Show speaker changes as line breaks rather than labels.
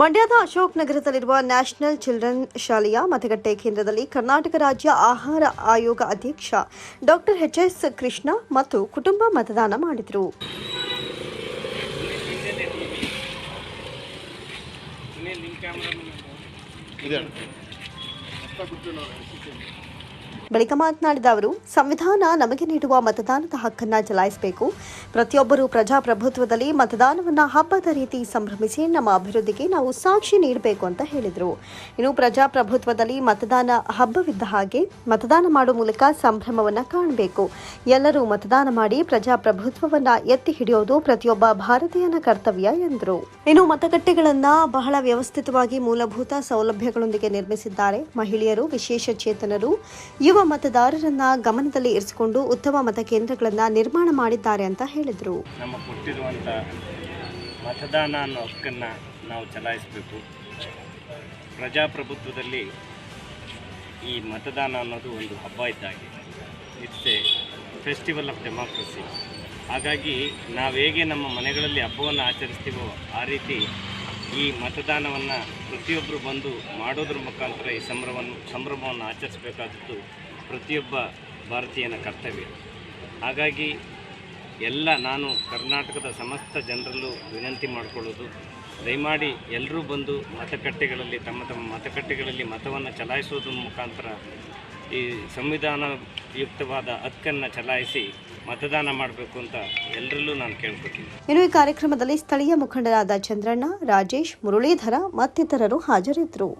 ಮಂಡ್ಯದ ಅಶೋಕ್ ನಗರದಲ್ಲಿರುವ national children ಶಾಲೆಯ ಮತಗಟ್ಟೆ ಕೇಂದ್ರದಲ್ಲಿ ಕರ್ನಾಟಕ ರಾಜ್ಯ ಆಹಾರ ಆಯೋಗ ಅಧ್ಯಕ್ಷ ಡಾಕ್ಟರ್ ಎಚ್ ಎಸ್ ಕೃಷ್ಣ ಮತ್ತು ಕುಟುಂಬ ಮತದಾನ ಮಾಡಿದರು. ಬಳಿಕ ಮಾತನಾಡಿದ ಅವರು, ಸಂವಿಧಾನ ನಮಗೆ ನೀಡುವ ಮತದಾನದ ಹಕ್ಕನ್ನ ಚಲಾಯಿಸಬೇಕು. ಪ್ರತಿಯೊಬ್ಬರು ಪ್ರಜಾಪ್ರಭುತ್ವದಲ್ಲಿ ಮತದಾನವನ್ನ ಹಬ್ಬದ ರೀತಿ ಸಂಭ್ರಮಿಸಿ ನಮ್ಮ ಅಭಿವೃದ್ಧಿಗೆ ನಾವು ಸಾಕ್ಷಿ ನೀಡಬೇಕು ಅಂತ ಹೇಳಿದರು. ಇನ್ನು ಪ್ರಜಾಪ್ರಭುತ್ವದಲ್ಲಿ ಮತದಾನ ಹಬ್ಬವಿದ್ದ ಹಾಗೆ ಮತದಾನ ಮಾಡುವ ಮೂಲಕ ಸಂಭ್ರಮವನ್ನ ಕಾಣಬೇಕು. ಎಲ್ಲರೂ ಮತದಾನ ಮಾಡಿ ಪ್ರಜಾಪ್ರಭುತ್ವವನ್ನ ಎತ್ತಿ ಹಿಡಿಯೋದು ಪ್ರತಿಯೊಬ್ಬ ಭಾರತೀಯನ ಕರ್ತವ್ಯ ಎಂದರು. ಇನ್ನು ಮತಗಟ್ಟೆಗಳನ್ನ ಬಹಳ ವ್ಯವಸ್ಥಿತವಾಗಿ ಮೂಲಭೂತ ಸೌಲಭ್ಯಗಳೊಂದಿಗೆ ನಿರ್ಮಿಸಿದ್ದಾರೆ. ಮಹಿಳೆಯರು, ವಿಶೇಷ ಚೇತನರು ಯುವ ಮತದಾರರನ್ನ ಗಮನದಲ್ಲಿ ಇರಿಸಿಕೊಂಡು ಉತ್ತಮ ಮತ ಮತಕೇಂದ್ರಗಳನ್ನ ನಿರ್ಮಾಣ ಮಾಡಿದ್ದಾರೆ ಅಂತ ಹೇಳಿದರು.
ನಮ್ಮ ಕೊಟ್ಟಿರುವಂಥ ಮತದಾನ ಅನ್ನೋ ಹಕ್ಕನ್ನು ನಾವು ಚಲಾಯಿಸಬೇಕು. ಪ್ರಜಾಪ್ರಭುತ್ವದಲ್ಲಿ ಈ ಮತದಾನ ಅನ್ನೋದು ಒಂದು ಹಬ್ಬ ಇದ್ದಾಗೆ. It's a festival of democracy ಹಾಗಾಗಿ ನಾವು ಹೇಗೆ ನಮ್ಮ ಮನೆಗಳಲ್ಲಿ ಹಬ್ಬವನ್ನು ಆಚರಿಸ್ತೀವೋ ಆ ರೀತಿ ಈ ಮತದಾನವನ್ನು ಪ್ರತಿಯೊಬ್ಬರು ಬಂದು ಮಾಡೋದ್ರ ಮುಖಾಂತರ ಈ ಸಂಭ್ರಮವನ್ನು ಸಂಭ್ರಮವನ್ನು ಆಚರಿಸಬೇಕಾದದ್ದು ಪ್ರತಿಯೊಬ್ಬ ಭಾರತೀಯನ ಕರ್ತವ್ಯ. ಹಾಗಾಗಿ ಎಲ್ಲ ನಾನು ಕರ್ನಾಟಕದ ಸಮಸ್ತ ಜನರಲ್ಲೂ ವಿನಂತಿ ಮಾಡಿಕೊಳ್ಳೋದು, ದಯಮಾಡಿ ಎಲ್ಲರೂ ಬಂದು ಮತಗಟ್ಟೆಗಳಲ್ಲಿ ತಮ್ಮ ತಮ್ಮ ಮತಗಟ್ಟೆಗಳಲ್ಲಿ ಮತವನ್ನು ಚಲಾಯಿಸೋದ್ರ ಮುಖಾಂತರ ಈ ಸಂವಿಧಾನಯುಕ್ತವಾದ ಹಕ್ಕನ್ನು ಚಲಾಯಿಸಿ ಮತದಾನ ಮಾಡಬೇಕು ಅಂತ ಎಲ್ಲರಲ್ಲೂ ನಾನು ಕೇಳ್ಕೊತೀನಿ.
ಇನ್ನು ಈ ಕಾರ್ಯಕ್ರಮದಲ್ಲಿ ಸ್ಥಳೀಯ ಮುಖಂಡರಾದ ಚಂದ್ರಣ್ಣ, ರಾಜೇಶ್, ಮುರಳೀಧರ ಮತ್ತಿತರರು ಹಾಜರಿದ್ದರು.